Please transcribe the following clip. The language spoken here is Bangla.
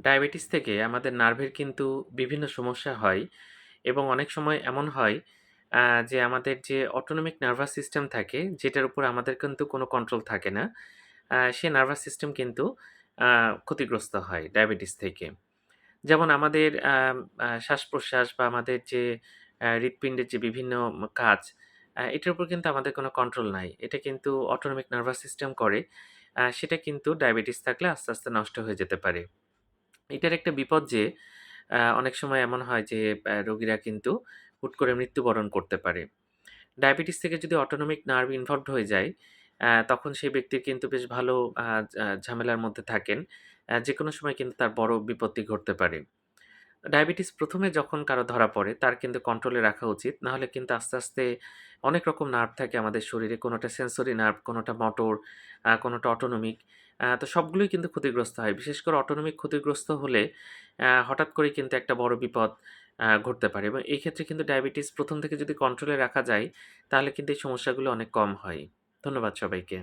ডায়াবেটিস থেকে আমাদের নার্ভের কিন্তু বিভিন্ন সমস্যা হয় এবং অনেক সময় এমন হয় যে আমাদের যে অটোনমিক নার্ভাস সিস্টেম থাকে, যেটার উপর আমাদের কিন্তু কোনো কন্ট্রোল থাকে না। সে নার্ভাস সিস্টেম কিন্তু ক্ষতিগ্রস্ত হয় ডায়াবেটিস থেকে। যেমন আমাদের শ্বাস-প্রশ্বাস বা আমাদের যে হৃৎপিণ্ডের যে বিভিন্ন কাজ, এটার উপর কিন্তু আমাদের কোনো কন্ট্রোল নাই। এটা কিন্তু অটোনমিক নার্ভাস সিস্টেম করে। সেটা কিন্তু ডায়াবেটিস থাকলে আস্তে, আস্তে নষ্ট হয়ে যেতে পারে। এটার একটা বিপদ যে অনেক সময় এমন হয় যে রোগীরা কিন্তু হুট করে মৃত্যুবরণ করতে পারে। ডায়াবেটিস থেকে যদি অটোনমিক নার্ভ ইনভলভড হয়ে যায়, তখন সেই ব্যক্তি কিন্তু বেশ ভালো ঝামেলার মধ্যে থাকেন। যে কোনো সময় কিন্তু তার বড় বিপত্তি ঘটতে পারে। ডায়াবেটিস প্রথমে যখন কারও ধরা পড়ে তার কিন্তু কন্ট্রোলে রাখা উচিত। নাহলে কিন্তু আস্তে, আস্তে অনেক রকম নার্ভ থাকে আমাদের শরীরে। কোনোটা সেন্সরি নার্ভ, কোনোটা মোটর, কোনোটা অটোনমিক। তো সবগুলোই কিন্তু ক্ষতিগ্রস্ত হয়। বিশেষ করে অটোনমিক ক্ষতিগ্রস্ত হলে হঠাৎ করে কিন্তু একটা বড় বিপদ ঘটতে পারে এবং এই ক্ষেত্রে কিন্তু ডায়াবেটিস প্রথম থেকে যদি কন্ট্রোলে রাখা যায়, তাহলে কিন্তু এই সমস্যাগুলো অনেক কম হয়। ধন্যবাদ সবাইকে।